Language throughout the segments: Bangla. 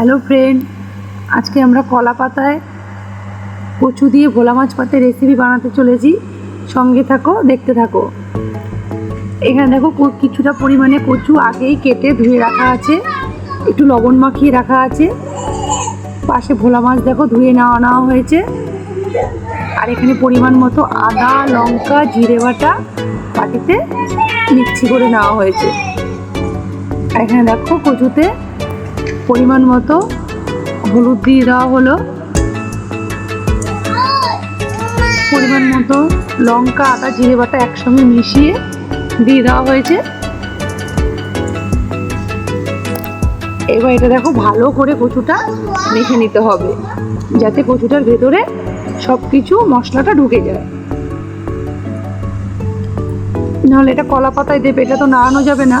হ্যালো ফ্রেন্ড আজকে আমরা কলা পাতায় কচু দিয়ে ভোলা মাছ পাতায় রেসিপি বানাতে চলেছি। সঙ্গে থাকো, দেখতে থাকো। এখানে দেখো কিছুটা পরিমাণে কচু আগেই কেটে ধুয়ে রাখা আছে। একটু লবণ মাখিয়ে রাখা আছে। পাশে ভোলা মাছ দেখো ধুয়ে নেওয়া নেওয়া হয়েছে। আর এখানে পরিমাণ মতো আদা, লঙ্কা, জিরে বাটা বাটিতে মিক্সি করে নেওয়া হয়েছে। আর এখানে দেখো কচুতে পরিমাণ মতো হলুদ দিয়ে দেওয়া হলো। পরিমাণ মতো লঙ্কা, আদা, জিরে বাটা একসঙ্গে মিশিয়ে দিয়ে দেওয়া হয়েছে। এবার এটা দেখো ভালো করে কচুটা মেখে নিতে হবে, যাতে কচুটার ভেতরে সব কিছু মশলাটা ঢুকে যায়। নাহলে এটা কলা পাতায় দেবে, এটা তো নাড়ানো যাবে না।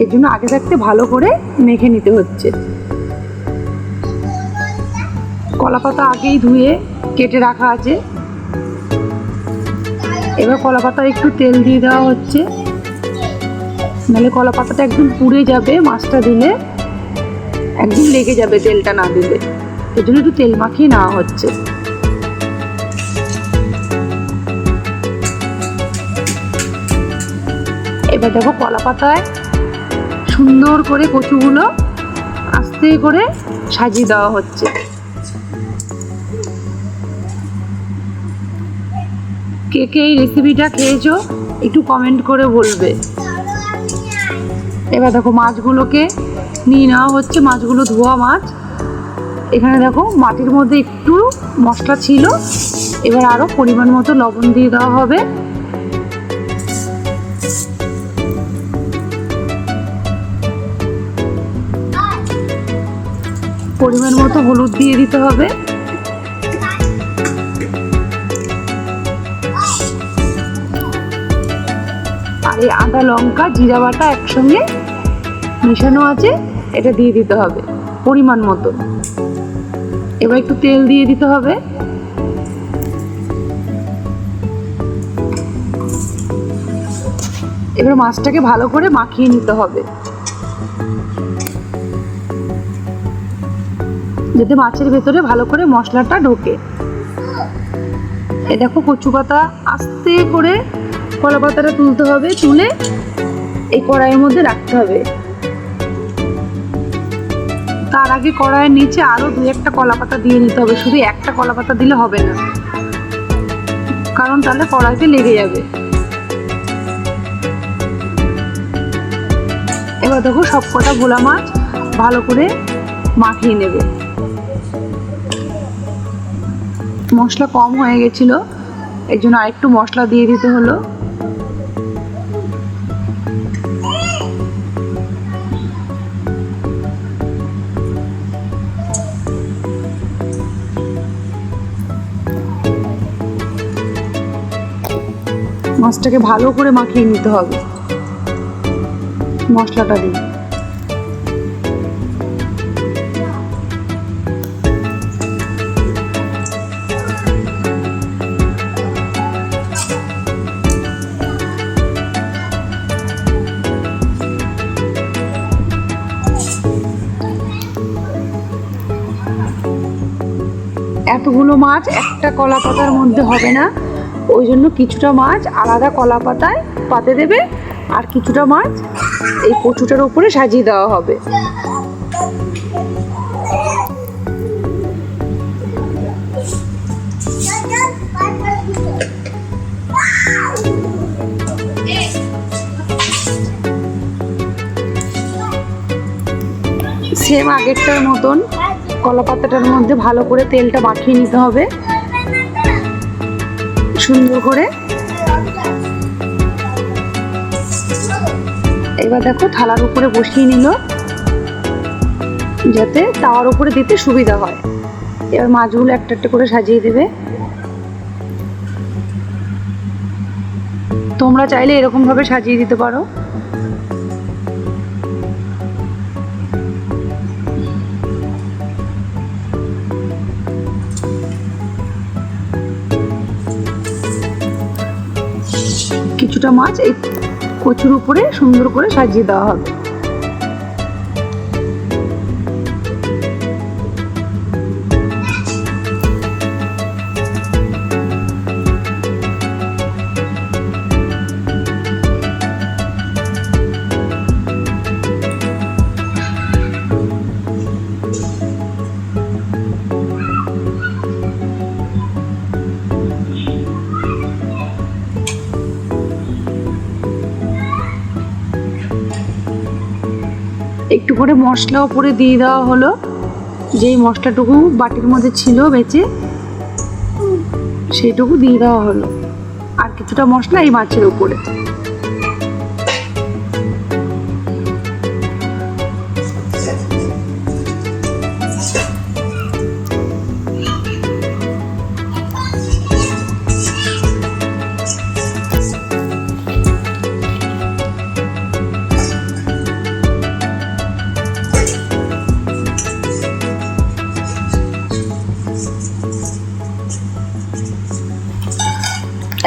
এই জন্য আগে থাকতে ভালো করে মেখে নিতে হচ্ছে। কলা পাতা আগেই ধুয়ে কেটে রাখা আছে। এবার কলা পাতায় একটু তেল দিয়ে দেওয়া হচ্ছে। নাহলে কলা পাতাটা একদম পুড়ে যাবে মাছটা দিলে। একদম লেগে যাবে তেলটা না দিলে। এর জন্য একটু তেল মাখিয়ে নেওয়া হচ্ছে। এবার দেখো কলা পাতায় সুন্দর করে কচুগুলো আস্তে করে সাজিয়ে দেওয়া হচ্ছে। কে কে এই রেসিপিটা খেয়েছো, একটু কমেন্ট করে বলবে। এবার দেখো মাছগুলোকে নিয়ে নেওয়া হচ্ছে, মাছগুলো ধোয়া মাছ। এখানে দেখো মাটির মধ্যে একটু মশলা ছিল, এবার আরও পরিমাণ মতো লবণ দিয়ে দেওয়া হবে। হলুদ দিয়ে দিতে হবে। আর এই আদা লঙ্কা, জিরা বাটা একসঙ্গে মেশানো আছে, এটা দিয়ে দিতে হবে পরিমাণ মতো। এবার একটু তেল দিয়ে দিতে হবে। এবার মাছটাকে ভালো করে মাখিয়ে নিতে হবে। যাতে মাছের ভেতরে ভালো করে মশলাটা ঢোকে। এ দেখো কচু পাতা আস্তে করে কলা পাতাটা তুলতে হবে, তুলে এই কড়াইয়ের মধ্যে রাখতে হবে। তার আগে কড়াইয়ের নিচে আরও দু একটা কলা পাতা দিয়ে নিতে হবে, শুধু একটা কলা পাতা দিলে হবে না। কারণ তাহলে কড়াইতে লেগে যাবে। এবার দেখো সব কটা ভোলা মাছ ভালো করে মাখিয়ে নেবে। মশলা কম হয়ে গেছিল এই জন্য আরেকটু মশলা দিয়ে দিতে হলো। মাছটাকে ভালো করে মাখিয়ে নিতে হবে। মশলাটা দিয়ে। এতগুলো মাছ একটা কলা পাতার মধ্যে হবে না। ওই জন্য কিছুটা মাছ আলাদা কলা পাতায় পাতে দেবে আর কিছুটা মাছ এই কচুটার উপরে সাজিয়ে দেওয়া হবে। সেম আগেরটার মতন কলা পাতাটার মধ্যে ভালো করে তেলটা মাখিয়ে নিতে হবে। সুন্দর করে। এবার দেখো থালার উপরে বসিয়ে নিল, যাতে তাওয়ার উপরে দিতে সুবিধা হয়। এবার মাছগুলো একটা একটা করে সাজিয়ে দেবে। তোমরা চাইলে এরকম ভাবে সাজিয়ে দিতে পারো। কিছুটা মাছ এই কচুর উপরে সুন্দর করে সাজিয়ে দেওয়া হবে। একটু করে মশলা ওপরে দিয়ে দেওয়া হলো। যেই মশলাটুকু বাটির মধ্যে ছিল বেঁচে সেইটুকু দিয়ে দেওয়া হলো। আর কিছুটা মশলা এই মাছের উপরে।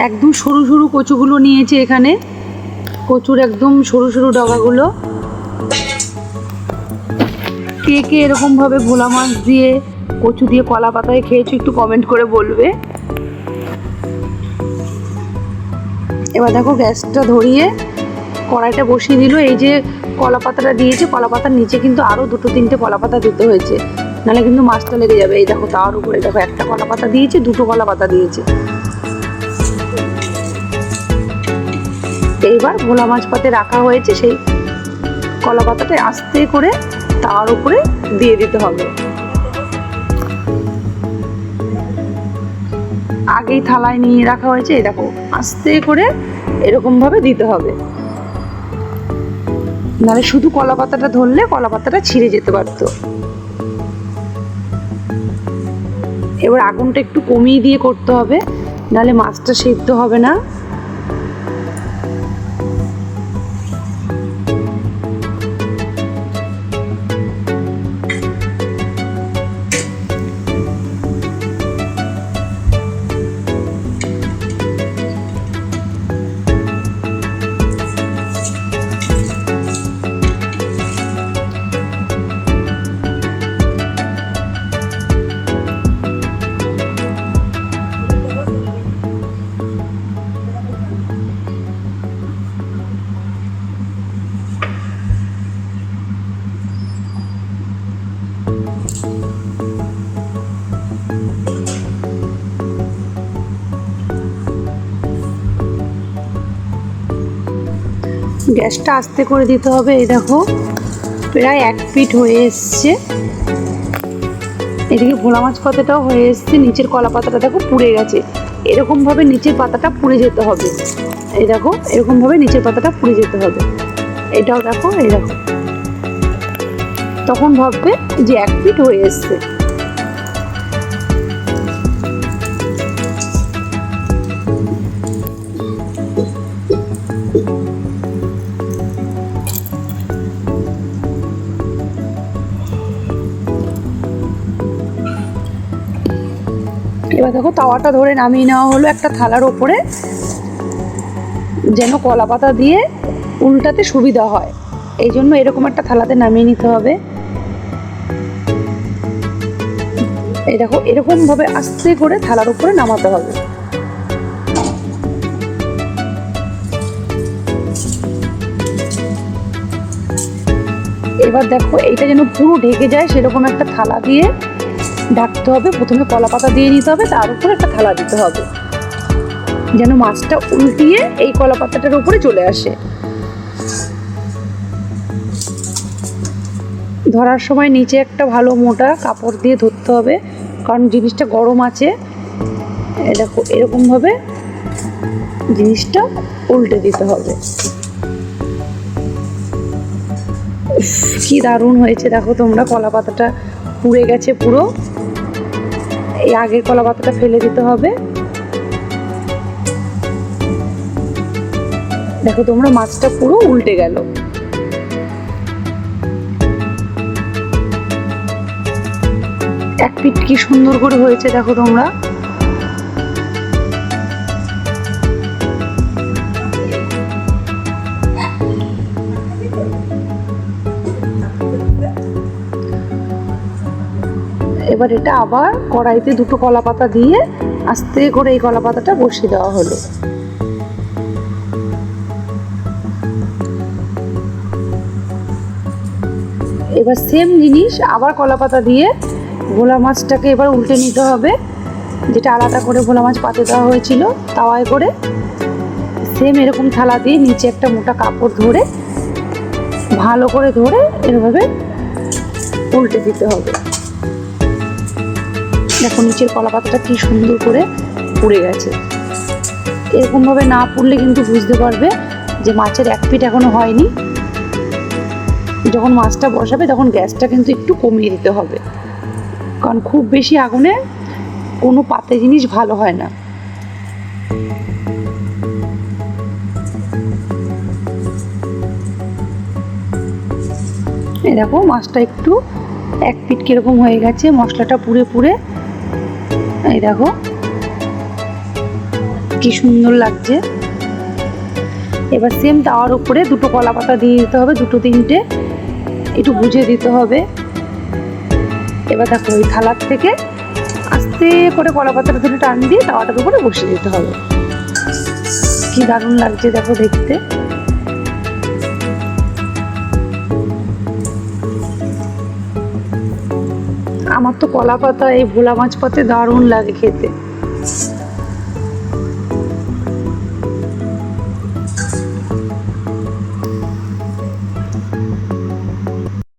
একদম সরু সরু কচুগুলো নিয়েছে এখানে। কচুর একদম সরু সরু ডগাগুলো কে কে এরকমভাবে ভোলা মাছ দিয়ে কচু দিয়ে কলা পাতায় খেয়েছো একটু কমেন্ট করে বলবে। এবার দেখো গ্যাসটা ধরিয়ে কড়াইটা বসিয়ে দিল। এই যে কলা পাতাটা দিয়েছে, কলা পাতার নিচে কিন্তু আরও দুটো তিনটে কলা পাতা দিতে হয়েছে। নাহলে কিন্তু মাছটা লেগে যাবে। এই দেখো তার উপরে দেখো একটা কলা পাতা দিয়েছে, দুটো কলা পাতা দিয়েছে। এইবার ভোলা মাছ পাতে রাখা হয়েছে সেই কলা পাতাটা আস্তে করে তার উপরে দিয়ে দিতে হবে। আগেই থালায় নিয়ে রাখা হয়েছে দেখো, আস্তে করে এরকম ভাবে দিতে হবে। নাহলে শুধু কলা পাতাটা ধরলে কলা পাতাটা ছিঁড়ে যেতে পারতো। এবার আগুনটা একটু কমিয়ে দিয়ে করতে হবে, নাহলে মাছটা সিদ্ধ হবে না। গ্যাসটা আস্তে করে দিতে হবে, এই দেখো। প্রায় এক ফিট হয়ে এসছে। এদিকে ভোলা মাছ পাতাটাও হয়ে এসছে, নিচের কলা পাতাটা দেখো পুড়ে গেছে। এরকমভাবে নিচের পাতাটা পুড়ে যেতে হবে। এই দেখো, এরকমভাবে নিচের পাতাটা পুড়ে যেতে হবে। এটাও দেখো, এই দেখো। তখন ভাববে যে এক ফিট হয়ে এসছে। এবার দেখো তাওয়াটা ধরে নামিয়ে নেওয়া হলো একটা থালার ওপরে, যেন কলা পাতা দিয়ে উল্টাতে সুবিধা হয়। এই জন্য এরকম একটা থালাতে নামিয়ে নিতে হবে। এই দেখো এরকম ভাবে আস্তে করে থালার উপরে নামাতে হবে। এবার দেখো, এইটা যেন পুরো ঢেকে যায়, সেরকম একটা থালা দিয়ে ঢাকতে হবে, প্রথমে কলা পাতা দিয়ে নিতে হবে, তার উপর একটা থালা দিতে হবে। যেন মাছটা উল্টিয়ে এই কলা পাতাটার উপরে চলে আসে। ধরার সময় নিচে একটা ভালো মোটা কাপড় দিয়ে ধরতে হবে, কারণ জিনিসটা গরম আছে। দেখো, এরকমভাবে জিনিসটা উল্টে দিতে হবে। কি দারুণ হয়েছে, দেখো তোমরা, কলা পাতাটা পুড়ে গেছে পুরো। এই আগের কলা পাতাটা ফেলে দিতে হবে। দেখো তোমরা মাছটা পুরো উল্টে গেল। এক পিটকি সুন্দর করে হয়েছে, দেখো তোমরা। এবার এটা আবার কড়াইতে দুটো কলা পাতা দিয়ে আস্তে করে এই কলা পাতাটা বসিয়ে দেওয়া হলো। এবার সেম জিনিস আবার কলা পাতা দিয়ে ভোলা মাছটাকে এবার উল্টে নিতে হবে। যেটা আলাদা করে ভোলা মাছ পাতে দেওয়া হয়েছিল তাওয়ায় করে। সেম এরকম থালা দিয়ে নিচে একটা মোটা কাপড় ধরে ভালো করে ধরে এভাবে উল্টে দিতে হবে। দেখো নিচের কলা পাতাটা কি সুন্দর করে পুড়ে গেছে। এরকমভাবে না পুড়লে কিন্তু বুঝতে পারবে যে মাছের এক পিঠ এখনও হয়নি। যখন মাছটা বসাবে তখন গ্যাসটা কিন্তু একটু কমিয়ে দিতে হবে। কারণ খুব বেশি আগুনে কোনো পাতে জিনিস ভালো হয় না। দেখো মাছটা একটু এক পিট কীরকম হয়ে গেছে, মশলাটা পুড়ে পুড়ে এই দেখো। কি সুন্দর লাগছে। এবার সেম তাওয়ার উপরে দুটো কলা পাতা দিয়ে দিতে হবে, দুটো তিনটে। একটু বুঝে দিতে হবে। এবার দেখো, ওই থালার থেকে আস্তে করে কলা পাতাটা ধরে টান দিয়ে তাওয়াটার উপরে বসিয়ে দিতে হবে। কি দারুণ লাগছে দেখো দেখতে। আমার তো কলা পাতা এই ভোলা মাছ পাতে দারুণ লাগে খেতে।